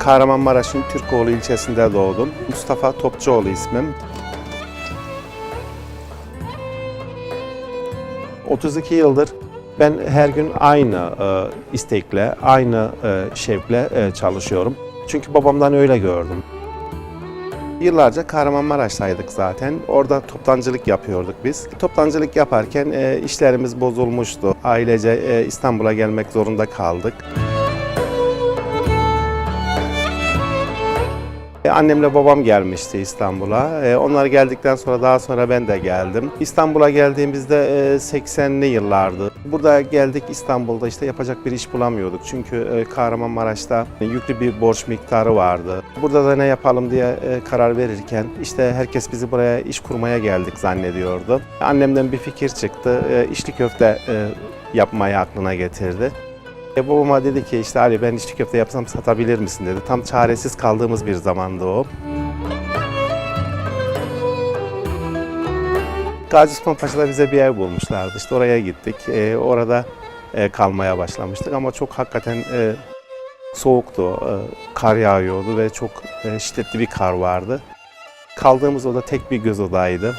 Kahramanmaraş'ın Türkoğlu ilçesinde doğdum. Mustafa Topçuoğlu ismim. 32 yıldır ben her gün aynı e, istekle, aynı e, şevkle e, çalışıyorum. Çünkü babamdan öyle gördüm. Yıllarca Kahramanmaraş'taydık zaten. Orada toptancılık yapıyorduk biz. Toptancılık yaparken e, işlerimiz bozulmuştu. Ailece e, İstanbul'a gelmek zorunda kaldık. Annemle babam gelmişti İstanbul'a. E, Onlar geldikten sonra daha sonra ben de geldim. İstanbul'a geldiğimizde e, 80'li yıllardı. Burada geldik İstanbul'da işte yapacak bir iş bulamıyorduk. Çünkü e, Kahramanmaraş'ta yüklü bir borç miktarı vardı. Burada da ne yapalım diye e, karar verirken işte herkes bizi buraya iş kurmaya geldik zannediyordu. Annemden bir fikir çıktı. E, İçli köfte e, yapmayı aklına getirdi. E, babama dedi ki işte Ali ben içli köfte yapsam satabilir misin dedi. Tam çaresiz kaldığımız bir zamandı o. Gazi Osman Paşa'da bize bir ev bulmuşlardı. İşte oraya gittik. E, orada e, kalmaya başlamıştık ama çok hakikaten e, soğuktu. E, kar yağıyordu ve çok e, şiddetli bir kar vardı. Kaldığımız oda tek bir göz odaydı.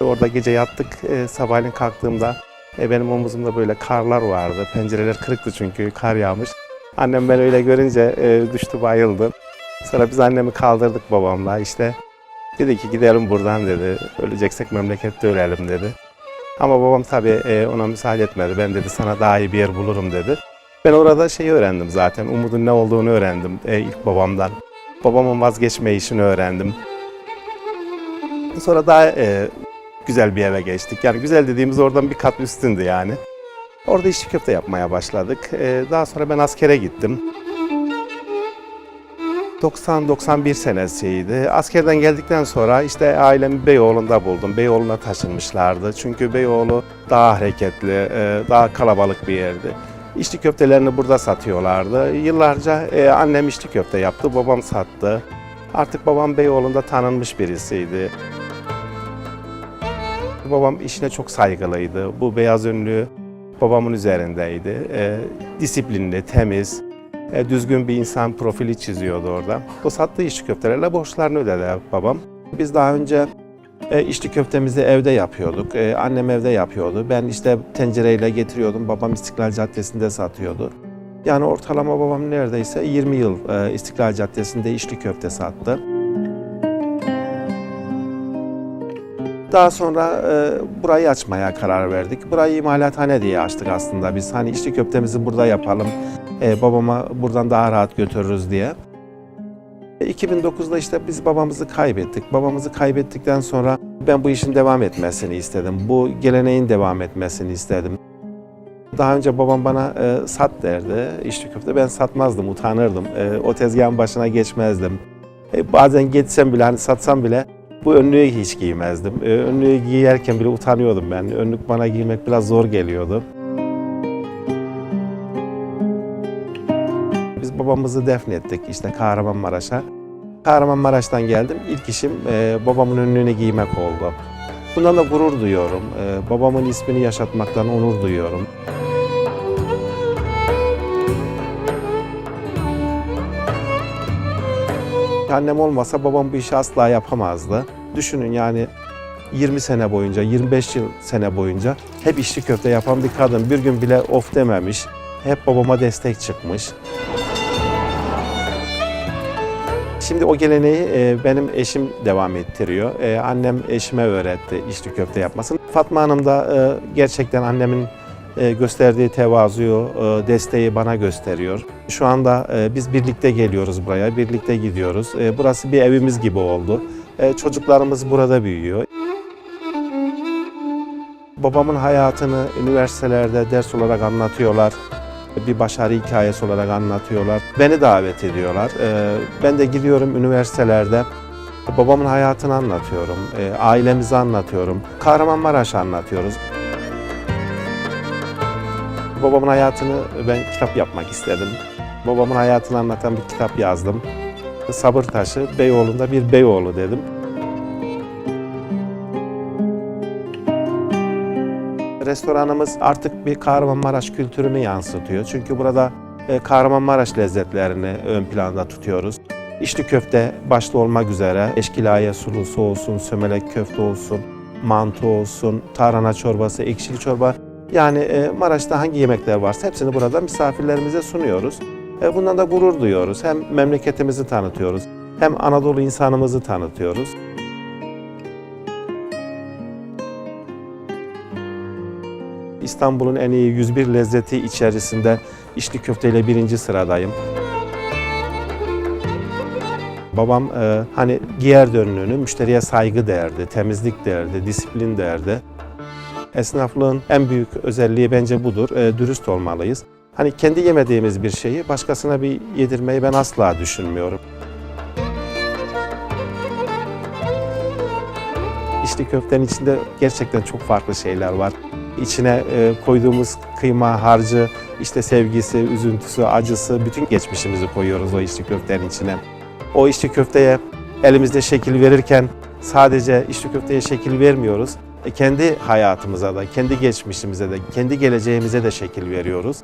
Orada gece yattık. E, sabahleyin kalktığımda e, benim omuzumda böyle karlar vardı. Pencereler kırıktı çünkü kar yağmış. Annem ben öyle görünce e, düştü bayıldı. Sonra biz annemi kaldırdık babamla işte. Dedi ki gidelim buradan dedi. Öleceksek memlekette ölelim dedi. Ama babam tabii e, ona müsaade etmedi. Ben dedi sana daha iyi bir yer bulurum dedi. Ben orada şeyi öğrendim zaten. Umudun ne olduğunu öğrendim e, ilk babamdan. Babamın vazgeçme işini öğrendim. Sonra daha e, güzel bir eve geçtik. Yani güzel dediğimiz oradan bir kat üstündü yani. Orada içli köfte yapmaya başladık. Ee, daha sonra ben askere gittim. 90-91 senesiydi. Askerden geldikten sonra işte ailemi Beyoğlu'nda buldum. Beyoğlu'na taşınmışlardı. Çünkü Beyoğlu daha hareketli, e, daha kalabalık bir yerdi. İçli köftelerini burada satıyorlardı. Yıllarca e, annem içli köfte yaptı, babam sattı. Artık babam Beyoğlu'nda tanınmış birisiydi. Babam işine çok saygılıydı. Bu beyaz önlüğü babamın üzerindeydi. E, disiplinli, temiz, e, düzgün bir insan profili çiziyordu orada. O sattığı içli köftelerle borçlarını ödedi babam. Biz daha önce e, içli köftemizi evde yapıyorduk. E, annem evde yapıyordu. Ben işte tencereyle getiriyordum. Babam İstiklal Caddesi'nde satıyordu. Yani ortalama babam neredeyse 20 yıl e, İstiklal Caddesi'nde içli köfte sattı. Daha sonra e, burayı açmaya karar verdik. Burayı imalathane diye açtık aslında biz. Hani içli köftemizi burada yapalım, e, babama buradan daha rahat götürürüz diye. E, 2009'da işte biz babamızı kaybettik. Babamızı kaybettikten sonra ben bu işin devam etmesini istedim. Bu geleneğin devam etmesini istedim. Daha önce babam bana e, sat derdi içli köfte. Ben satmazdım, utanırdım. E, o tezgahın başına geçmezdim. E, bazen geçsem bile, hani satsam bile bu önlüğü hiç giymezdim. Ee, Önlüğü giyerken bile utanıyordum ben. Önlük bana giymek biraz zor geliyordu. Biz babamızı defnettik işte Kahramanmaraş'a. Kahramanmaraş'tan geldim. İlk işim e, babamın önlüğünü giymek oldu. Bundan da gurur duyuyorum. E, babamın ismini yaşatmaktan onur duyuyorum. Annem olmasa babam bu işi asla yapamazdı. Düşünün yani 20 sene boyunca, 25 yıl sene boyunca hep içli köfte yapan bir kadın. Bir gün bile of dememiş. Hep babama destek çıkmış. Şimdi o geleneği e, benim eşim devam ettiriyor. E, annem eşime öğretti içli köfte yapmasını. Fatma Hanım da e, gerçekten annemin gösterdiği tevazuyu, e, desteği bana gösteriyor. Şu anda e, biz birlikte geliyoruz buraya, birlikte gidiyoruz. E, Burası bir evimiz gibi oldu. E, Çocuklarımız burada büyüyor. Babamın hayatını üniversitelerde ders olarak anlatıyorlar. Bir başarı hikayesi olarak anlatıyorlar. Beni davet ediyorlar. E, Ben de gidiyorum üniversitelerde. Babamın hayatını anlatıyorum, e, ailemizi anlatıyorum, Kahramanmaraş'ı anlatıyoruz. Babamın hayatını ben kitap yapmak istedim. Babamın hayatını anlatan bir kitap yazdım. Sabır Taşı, Beyoğlu'nda bir Beyoğlu dedim. Restoranımız artık bir Kahramanmaraş kültürünü yansıtıyor. Çünkü burada e, Kahramanmaraş lezzetlerini ön planda tutuyoruz. İçli köfte başta olmak üzere eşkilaya sulusu olsun, sömelek köfte olsun, mantı olsun, tarhana çorbası, ekşili çorba. Yani e, Maraş'ta hangi yemekler varsa hepsini burada misafirlerimize sunuyoruz. E, bundan da gurur duyuyoruz. Hem memleketimizi tanıtıyoruz, hem Anadolu insanımızı tanıtıyoruz. İstanbul'un en iyi 101 lezzeti içerisinde içli köfteyle birinci sıradayım. Babam e, hani giyer önlüğünü müşteriye saygı derdi, temizlik derdi, disiplin derdi. Esnaflığın en büyük özelliği bence budur. E, dürüst olmalıyız. Hani kendi yemediğimiz bir şeyi başkasına bir yedirmeyi ben asla düşünmüyorum. İçli köftenin içinde gerçekten çok farklı şeyler var. İçine e, koyduğumuz kıyma, harcı, işte sevgisi, üzüntüsü, acısı, bütün geçmişimizi koyuyoruz o içli köftenin içine. O içli köfteye elimizde şekil verirken sadece içli köfteye şekil vermiyoruz. E, kendi hayatımıza da, kendi geçmişimize de, kendi geleceğimize de şekil veriyoruz.